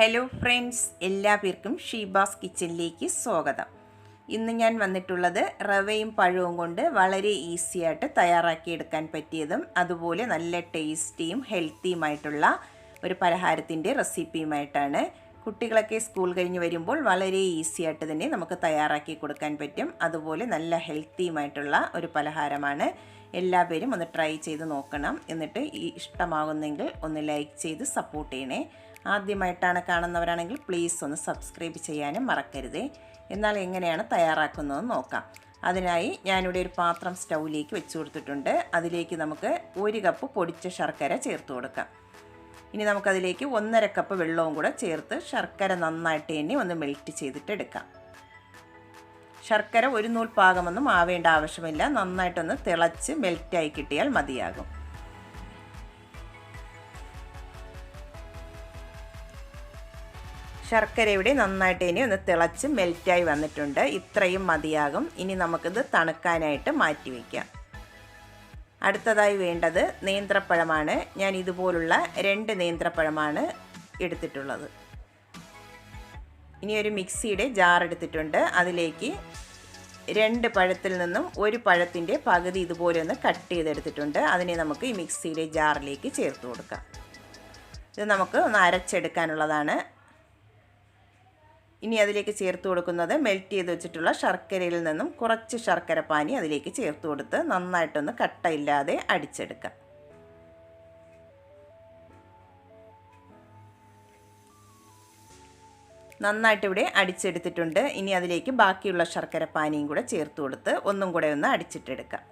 Hello friends എല്ലാവർക്കും ഷീബാസ് കിച്ചണിലേക്ക് സ്വാഗതം. ഇന്ന് ഞാൻ വന്നിട്ടുള്ളത് റവയും പഴവും കൊണ്ട് വളരെ ഈസി ആയിട്ട് തയ്യാറാക്കിയെടുക്കാൻ പറ്റിയതും അതുപോലെ നല്ല ടേസ്റ്റിയും ഹെൽത്തിയുമായിട്ടുള്ള ഒരു പലഹാരത്തിന്റെ റെസിപ്പിയുമായിട്ടാണ്. കുട്ടികളൊക്കെ സ്കൂൾ കഴിഞ്ഞ് വരുമ്പോൾ വളരെ ഈസി ആയിട്ട് തന്നെ നമുക്ക് തയ്യാറാക്കി കൊടുക്കാൻ പറ്റും. അതുപോലെ നല്ല ഹെൽത്തിയുമായിട്ടുള്ള ഒരു പലഹാരമാണ്. എല്ലാവരും ഒന്ന് ട്രൈ ചെയ്ത് നോക്കണം. എന്നിട്ട് ഇഷ്ടമാകുന്നെങ്കിൽ ഒന്ന് ലൈക്ക് ചെയ്ത് സപ്പോർട്ട് ചെയ്യണേ. ആദ്യമായിട്ടാണ് കാണുന്നവരാണെങ്കിൽ പ്ലീസ് ഒന്ന് സബ്സ്ക്രൈബ് ചെയ്യാനും മറക്കരുതേ. എന്നാൽ എങ്ങനെയാണ് തയ്യാറാക്കുന്നതെന്ന് നോക്കാം. അതിനായി ഞാനിവിടെ ഒരു പാത്രം സ്റ്റൗവിലേക്ക് വെച്ച് കൊടുത്തിട്ടുണ്ട്. അതിലേക്ക് നമുക്ക് ഒരു കപ്പ് പൊടിച്ച ശർക്കര ചേർത്ത് കൊടുക്കാം. ഇനി നമുക്കതിലേക്ക് ഒന്നര കപ്പ് വെള്ളവും കൂടെ ചേർത്ത് ശർക്കര നന്നായിട്ട് തന്നെ ഒന്ന് മെൽറ്റ് ചെയ്തിട്ട് എടുക്കാം. ശർക്കര ഒരു നൂൽ പാകമൊന്നും ആവേണ്ട ആവശ്യമില്ല. നന്നായിട്ടൊന്ന് തിളച്ച് മെൽറ്റായി കിട്ടിയാൽ മതിയാകും. ശർക്കര ഇവിടെ നന്നായിട്ട് ഇനി ഒന്ന് തിളച്ച് മെൽറ്റായി വന്നിട്ടുണ്ട്. ഇത്രയും മതിയാകും. ഇനി നമുക്കിത് തണുക്കാനായിട്ട് മാറ്റി വയ്ക്കാം അടുത്തതായി വേണ്ടത് നേന്ത്രപ്പഴമാണ്. ഞാൻ ഇതുപോലുള്ള രണ്ട് നേന്ത്രപ്പഴമാണ് എടുത്തിട്ടുള്ളത്. ഇനി ഒരു മിക്സിയുടെ ജാർ എടുത്തിട്ടുണ്ട്. അതിലേക്ക് രണ്ട് പഴത്തിൽ നിന്നും ഒരു പഴത്തിന്റെ പകുതി ഇതുപോലെ ഒന്ന് കട്ട് ചെയ്തെടുത്തിട്ടുണ്ട്. അതിനെ നമുക്ക് ഈ മിക്സിയുടെ ജാറിലേക്ക് ചേർത്ത് കൊടുക്കാം. ഇത് നമുക്ക് ഒന്ന് അരച്ചെടുക്കാനുള്ളതാണ്. ഇനി അതിലേക്ക് ചേർത്ത് കൊടുക്കുന്നത് മെൽറ്റ് ചെയ്ത് വെച്ചിട്ടുള്ള ശർക്കരയിൽ നിന്നും കുറച്ച് ശർക്കര പാനി അതിലേക്ക് ചേർത്ത് കൊടുത്ത് നന്നായിട്ടൊന്ന് കട്ടയില്ലാതെ അടിച്ചെടുക്കാം. നന്നായിട്ട് ഇവിടെ അടിച്ചെടുത്തിട്ടുണ്ട്. ഇനി അതിലേക്ക് ബാക്കിയുള്ള ശർക്കര പാനിയും കൂടെ ചേർത്ത് കൊടുത്ത് ഒന്നും കൂടെ ഒന്ന് അടിച്ചിട്ടെടുക്കാം.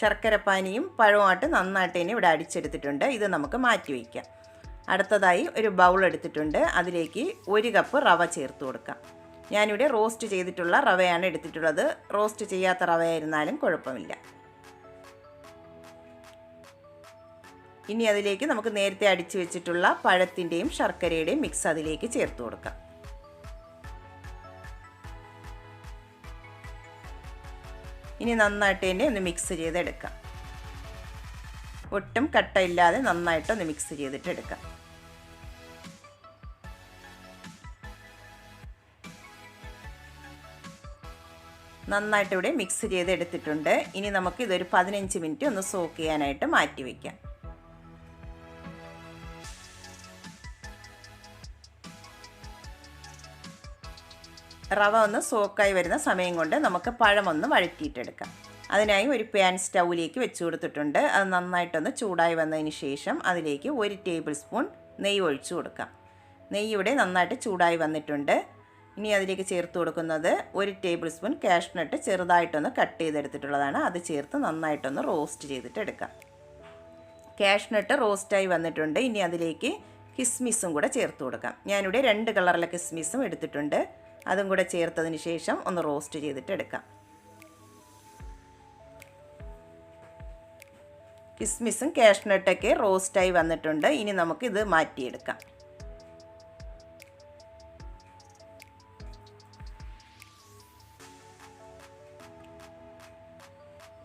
ശർക്കരപ്പാനിയും പഴവുമായിട്ട് നന്നായിട്ട് തന്നെ ഇവിടെ അടിച്ചെടുത്തിട്ടുണ്ട്. ഇത് നമുക്ക് മാറ്റി വയ്ക്കാം. അടുത്തതായി ഒരു ബൗൾ എടുത്തിട്ടുണ്ട്. അതിലേക്ക് ഒരു കപ്പ് റവ ചേർത്ത് കൊടുക്കാം. ഞാനിവിടെ റോസ്റ്റ് ചെയ്തിട്ടുള്ള റവയാണ് എടുത്തിട്ടുള്ളത്. റോസ്റ്റ് ചെയ്യാത്ത റവയായിരുന്നാലും കുഴപ്പമില്ല. ഇനി അതിലേക്ക് നമുക്ക് നേരത്തെ അടിച്ചു വെച്ചിട്ടുള്ള പഴത്തിന്റെയും ശർക്കരയുടെയും മിക്സ് അതിലേക്ക് ചേർത്ത് കൊടുക്കാം. ഇനി നന്നായിട്ട് തന്നെ ഒന്ന് മിക്സ് ചെയ്തെടുക്കാം. ഒട്ടും കട്ടയില്ലാതെ നന്നായിട്ട് ഒന്ന് മിക്സ് ചെയ്തിട്ട് എടുക്കാം നന്നായിട്ട് ഇവിടെ മിക്സ് ചെയ്തെടുത്തിട്ടുണ്ട്. ഇനി നമുക്ക് ഇതൊരു പതിനഞ്ച് മിനിറ്റ് ഒന്ന് സോക്ക് ചെയ്യാനായിട്ട് മാറ്റി വയ്ക്കാം റവ ഒന്ന് സോക്കായി വരുന്ന സമയം കൊണ്ട് നമുക്ക് പഴമൊന്ന് വഴറ്റിയിട്ടെടുക്കാം. അതിനായി ഒരു പാൻ സ്റ്റൗവിലേക്ക് വെച്ച് കൊടുത്തിട്ടുണ്ട്. അത് നന്നായിട്ടൊന്ന് ചൂടായി വന്നതിന് ശേഷം അതിലേക്ക് ഒരു ടേബിൾ സ്പൂൺ നെയ്യ് ഒഴിച്ചു കൊടുക്കാം. നെയ്യ് ഇവിടെ നന്നായിട്ട് ചൂടായി വന്നിട്ടുണ്ട്. ഇനി അതിലേക്ക് ചേർത്ത് കൊടുക്കുന്നത് ഒരു ടേബിൾ സ്പൂൺ കാഷ്നട്ട് ചെറുതായിട്ടൊന്ന് കട്ട് ചെയ്തെടുത്തിട്ടുള്ളതാണ്. അത് ചേർത്ത് നന്നായിട്ടൊന്ന് റോസ്റ്റ് ചെയ്തിട്ട് എടുക്കാം കാഷ്നട്ട് റോസ്റ്റായി വന്നിട്ടുണ്ട്. ഇനി അതിലേക്ക് കിസ്മിസും കൂടെ ചേർത്ത് കൊടുക്കാം. ഞാനിവിടെ രണ്ട് കളറിലെ കിസ്മിസും എടുത്തിട്ടുണ്ട്. അതും കൂടെ ചേർത്തതിന് ശേഷം ഒന്ന് റോസ്റ്റ് ചെയ്തിട്ട് എടുക്കാം. കിസ്മിസും കാഷ്നട്ടൊക്കെ റോസ്റ്റായി വന്നിട്ടുണ്ട്. ഇനി നമുക്കിത് മാറ്റിയെടുക്കാം.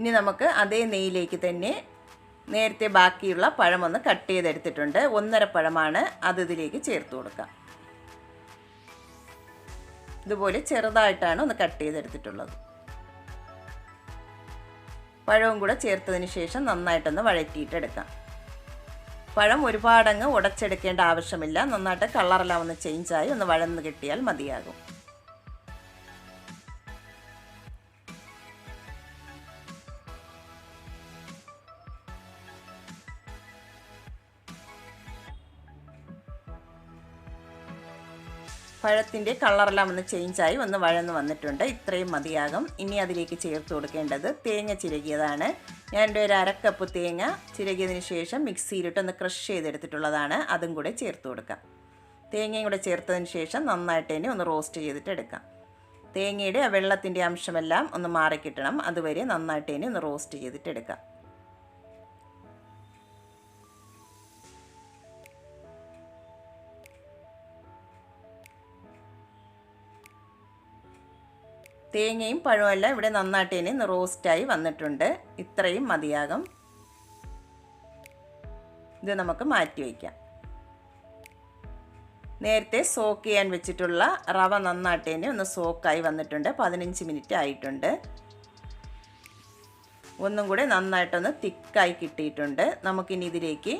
ഇനി നമുക്ക് അതേ നെയ്യിലേക്ക് തന്നെ നേരത്തെ ബാക്കിയുള്ള പഴമൊന്ന് കട്ട് ചെയ്തെടുത്തിട്ടുണ്ട്. ഒന്നര പഴമാണ് അത് ഇതിലേക്ക് ചേർത്ത് കൊടുക്കാം. ഇതുപോലെ ചെറുതായിട്ടാണ് ഒന്ന് കട്ട് ചെയ്തെടുത്തിട്ടുള്ളത്. പഴവും കൂടെ ചേർത്തതിന് ശേഷം നന്നായിട്ടൊന്ന് വഴറ്റിയിട്ടെടുക്കാം. പഴം ഒരുപാടങ്ങ് ഉടച്ചെടുക്കേണ്ട ആവശ്യമില്ല. നന്നായിട്ട് കളറെല്ലാം ഒന്ന് ചേഞ്ചായി ഒന്ന് വഴന്ന് കിട്ടിയാൽ മതിയാകും. പഴത്തിന്റെ കളറെല്ലാം ഒന്ന് ചേഞ്ചായി ഒന്ന് വഴന്ന് വന്നിട്ടുണ്ട്. ഇത്രയും മതിയാകും. ഇനി അതിലേക്ക് ചേർത്ത് കൊടുക്കേണ്ടത് തേങ്ങ ചിരകിയതാണ്. ഞാൻ എന്റെ ഒരു അരക്കപ്പ് തേങ്ങ ചിരകിയതിന് ശേഷം മിക്സിയിലിട്ടൊന്ന് ക്രഷ് ചെയ്തെടുത്തിട്ടുള്ളതാണ്. അതും കൂടെ ചേർത്ത് കൊടുക്കാം. തേങ്ങയും കൂടെ ചേർത്തതിന് ശേഷം നന്നായിട്ട് തന്നെ ഒന്ന് റോസ്റ്റ് ചെയ്തിട്ട് എടുക്കാം. തേങ്ങയുടെ ആ വെള്ളത്തിന്റെ അംശമെല്ലാം ഒന്ന് മാറിക്കിട്ടണം. അതുവരെ നന്നായിട്ട് തന്നെ ഒന്ന് റോസ്റ്റ് ചെയ്തിട്ട് എടുക്കാം. തേങ്ങയും പഴവുമെല്ലാം ഇവിടെ നന്നായിട്ട് ഇനി റോസ്റ്റായി വന്നിട്ടുണ്ട്. ഇത്രയും മതിയാകും. ഇത് നമുക്ക് മാറ്റി വയ്ക്കാം. നേരത്തെ സോക്ക് ചെയ്യാൻ വെച്ചിട്ടുള്ള റവ നന്നായിട്ട് തന്നെ ഒന്ന് സോക്കായി വന്നിട്ടുണ്ട്. പതിനഞ്ച് മിനിറ്റ് ആയിട്ടുണ്ട്. ഒന്നും കൂടെ നന്നായിട്ടൊന്ന് തിക്കായി കിട്ടിയിട്ടുണ്ട്. നമുക്കിനി ഇതിലേക്ക്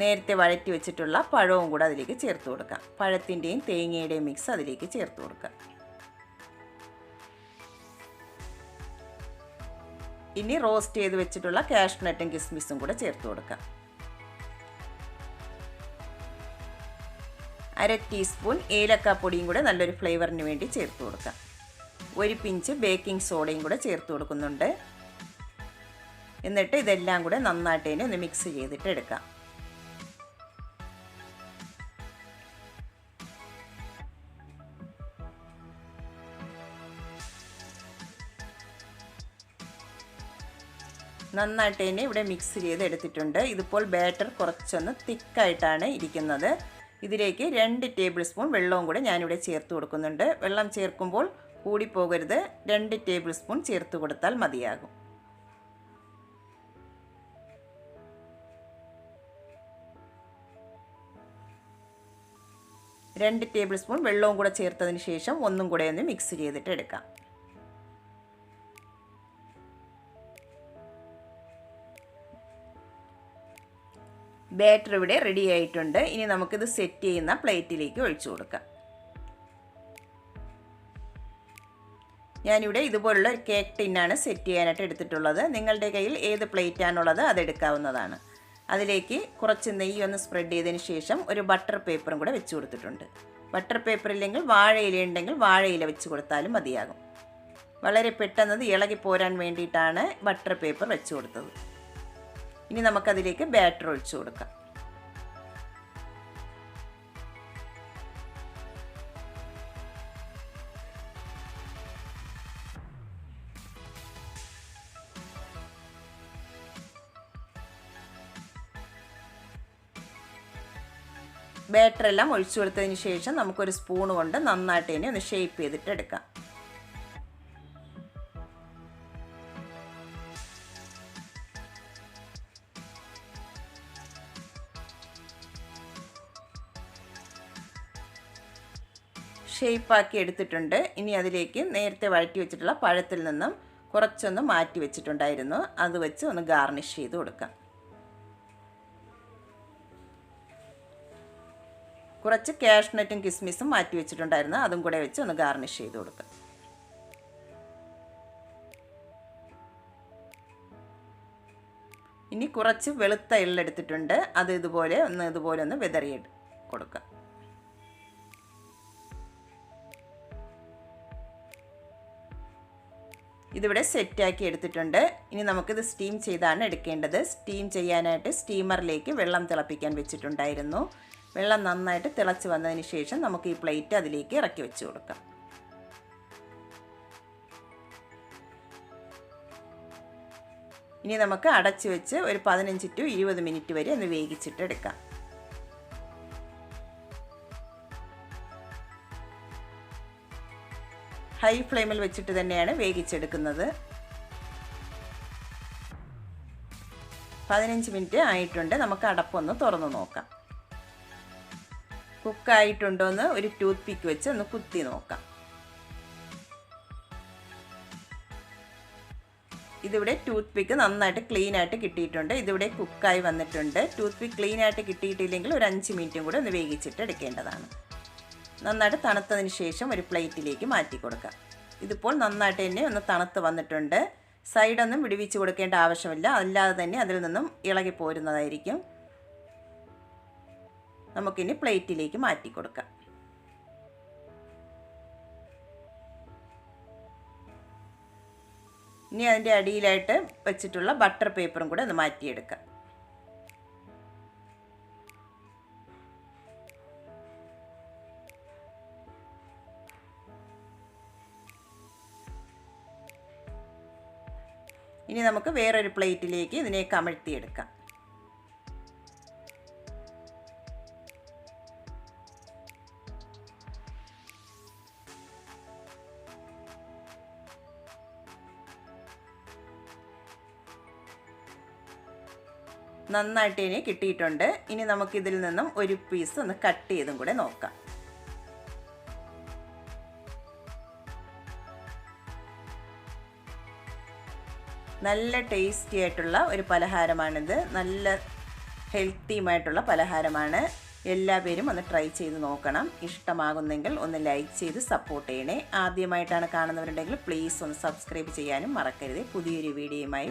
നേരത്തെ വഴറ്റി വെച്ചിട്ടുള്ള പഴവും കൂടെ അതിലേക്ക് ചേർത്ത് കൊടുക്കാം. പഴത്തിന്റെയും തേങ്ങയുടെയും മിക്സ് അതിലേക്ക് ചേർത്ത് കൊടുക്കാം. ഇനി റോസ്റ്റ് ചെയ്ത് വെച്ചിട്ടുള്ള കാഷ്നട്ടും കിസ്മിസും കൂടെ ചേർത്ത് കൊടുക്കാം. അര ടീസ്പൂൺ ഏലക്കാപ്പൊടിയും കൂടെ നല്ലൊരു ഫ്ലേവറിന് വേണ്ടി ചേർത്ത് കൊടുക്കാം. ഒരു പിഞ്ച് ബേക്കിംഗ് സോഡയും കൂടെ ചേർത്ത് കൊടുക്കുന്നുണ്ട്. എന്നിട്ട് ഇതെല്ലാം കൂടെ നന്നായിട്ട് തന്നെ ഒന്ന് മിക്സ് ചെയ്തിട്ട് എടുക്കാം. നന്നായിട്ട് തന്നെ ഇവിടെ മിക്സ് ചെയ്ത് എടുത്തിട്ടുണ്ട് ഇതിപ്പോൾ ബാറ്റർ കുറച്ചൊന്ന് തിക്കായിട്ടാണ് ഇരിക്കുന്നത്. ഇതിലേക്ക് രണ്ട് ടേബിൾ സ്പൂൺ വെള്ളവും കൂടെ ഞാനിവിടെ ചേർത്ത് കൊടുക്കുന്നുണ്ട്. വെള്ളം ചേർക്കുമ്പോൾ കൂടിപ്പോകരുത്. രണ്ട് ടേബിൾ സ്പൂൺ ചേർത്ത് കൊടുത്താൽ മതിയാകും. രണ്ട് ടേബിൾ സ്പൂൺ വെള്ളവും കൂടെ ചേർത്തതിന് ശേഷം ഒന്നും കൂടെ ഒന്ന് മിക്സ് ചെയ്തിട്ട് എടുക്കാം ബാറ്റർ ഇവിടെ റെഡി ആയിട്ടുണ്ട്. ഇനി നമുക്കിത് സെറ്റ് ചെയ്യുന്ന പ്ലേറ്റിലേക്ക് ഒഴിച്ചു കൊടുക്കാം. ഞാനിവിടെ ഇതുപോലുള്ള ഒരു കേക്ക് ടിന്നാണ് സെറ്റ് ചെയ്യാനായിട്ട് എടുത്തിട്ടുള്ളത്. നിങ്ങളുടെ കയ്യിൽ ഏത് പ്ലേറ്റാണുള്ളത് അതെടുക്കാവുന്നതാണ് അതിലേക്ക് കുറച്ച് നെയ്യ് ഒന്ന് സ്പ്രെഡ് ചെയ്തതിന് ശേഷം ഒരു ബട്ടർ പേപ്പറും കൂടെ വെച്ച് കൊടുത്തിട്ടുണ്ട്. ബട്ടർ പേപ്പർ ഇല്ലെങ്കിൽ വാഴയില ഉണ്ടെങ്കിൽ വാഴയില വെച്ച് കൊടുത്താലും മതിയാകും. വളരെ പെട്ടെന്ന് ഇളകി പോരാൻ വേണ്ടിയിട്ടാണ് ബട്ടർ പേപ്പർ വെച്ച് കൊടുത്തത്. ഇനി നമുക്കതിലേക്ക് ബാറ്റർ ഒഴിച്ചു കൊടുക്കാം. ബാറ്റർ എല്ലാം ഒഴിച്ചു കൊടുത്തതിന് ശേഷം നമുക്കൊരു സ്പൂൺ കൊണ്ട് നന്നായിട്ട് ഇനി ഒന്ന് ഷേപ്പ് ചെയ്തിട്ട് എടുക്കാം ഷേപ്പാക്കി എടുത്തിട്ടുണ്ട്. ഇനി അതിലേക്ക് നേരത്തെ വഴറ്റി വെച്ചിട്ടുള്ള പഴത്തിൽ നിന്നും കുറച്ചൊന്ന് മാറ്റി വെച്ചിട്ടുണ്ടായിരുന്നു. അത് വെച്ച് ഒന്ന് ഗാർണിഷ് ചെയ്ത് കൊടുക്കാം. കുറച്ച് കാഷ്നട്ടും കിസ്മിസും മാറ്റി വെച്ചിട്ടുണ്ടായിരുന്നു. അതും കൂടെ വെച്ച് ഒന്ന് ഗാർണിഷ് ചെയ്ത് കൊടുക്കാം. ഇനി കുറച്ച് വെളുത്ത എള്ളെടുത്തിട്ടുണ്ട് അത് ഇതുപോലെ ഒന്ന് ഇതുപോലെ ഒന്ന് വിതറി കൊടുക്കാം. ഇതിവിടെ സെറ്റാക്കി എടുത്തിട്ടുണ്ട്. ഇനി നമുക്കിത് സ്റ്റീം ചെയ്താണ് എടുക്കേണ്ടത്. സ്റ്റീം ചെയ്യാനായിട്ട് സ്റ്റീമറിലേക്ക് വെള്ളം തിളപ്പിക്കാൻ വെച്ചിട്ടുണ്ടായിരുന്നു. വെള്ളം നന്നായിട്ട് തിളച്ച് വന്നതിന് ശേഷം നമുക്ക് ഈ പ്ലേറ്റ് അതിലേക്ക് ഇറക്കി വെച്ച് കൊടുക്കാം. ഇനി നമുക്ക് അടച്ചു വെച്ച് ഒരു പതിനഞ്ച് ടു ഇരുപത് മിനിറ്റ് വരെ ഒന്ന് വേവിച്ചിട്ടെടുക്കാം ഹൈ ഫ്ലെയിമിൽ വെച്ചിട്ട് തന്നെയാണ് വേവിച്ചെടുക്കുന്നത്. പതിനഞ്ച് മിനിറ്റ് ആയിട്ടുണ്ട്. നമുക്ക് അടപ്പൊന്ന് തുറന്നു നോക്കാം. കുക്കായിട്ടുണ്ടോ എന്ന് ഒരു ടൂത്ത് പിക്ക് വെച്ച് ഒന്ന് കുത്തി നോക്കാം. ഇതിവിടെ ടൂത്ത് പിക്ക് നന്നായിട്ട് ക്ലീൻ ആയിട്ട് കിട്ടിയിട്ടുണ്ട്. ഇതിവിടെ കുക്കായി വന്നിട്ടുണ്ട്. ടൂത്ത് പിക്ക് ക്ലീൻ ആയിട്ട് കിട്ടിയിട്ടില്ലെങ്കിൽ ഒരു അഞ്ച് മിനിറ്റും കൂടെ ഒന്ന് വേവിച്ചിട്ട് എടുക്കേണ്ടതാണ്. നന്നായിട്ട് തണുത്തതിന് ശേഷം ഒരു പ്ലേറ്റിലേക്ക് മാറ്റി കൊടുക്കാം ഇതിപ്പോൾ നന്നായിട്ട് തന്നെ ഒന്ന് തണുത്ത് വന്നിട്ടുണ്ട്. സൈഡൊന്നും വിടുവിച്ച് കൊടുക്കേണ്ട ആവശ്യമില്ല. അല്ലാതെ തന്നെ അതിൽ നിന്നും ഇളകി പോരുന്നതായിരിക്കും. നമുക്കിനി പ്ലേറ്റിലേക്ക് മാറ്റി കൊടുക്കാം. ഇനി അതിന്റെ അടിയിലായിട്ട് വെച്ചിട്ടുള്ള ബട്ടർ പേപ്പറും കൂടെ ഒന്ന് മാറ്റിയെടുക്കാം. ഇനി നമുക്ക് വേറൊരു പ്ലേറ്റിലേക്ക് ഇതിനെ കമഴ്ത്തിയെടുക്കാം നന്നായിട്ട് ഇനി കിട്ടിയിട്ടുണ്ട്. ഇനി നമുക്കിതിൽ നിന്നും ഒരു പീസ് ഒന്ന് കട്ട് ചെയ്തും കൂടെ നോക്കാം. നല്ല ടേസ്റ്റി ആയിട്ടുള്ള ഒരു പലഹാരമാണിത്. നല്ല ഹെൽത്തിയുമായിട്ടുള്ള പലഹാരമാണ്. എല്ലാവരും ഒന്ന് ട്രൈ ചെയ്ത് നോക്കണം. ഇഷ്ടമാകുന്നെങ്കിൽ ഒന്ന് ലൈക്ക് ചെയ്ത് സപ്പോർട്ട് ചെയ്യണേ. ആദ്യമായിട്ടാണ് കാണുന്നവരുണ്ടെങ്കിൽ പ്ലീസ് ഒന്ന് സബ്സ്ക്രൈബ് ചെയ്യാനും മറക്കരുത്. പുതിയൊരു വീഡിയോയുമായി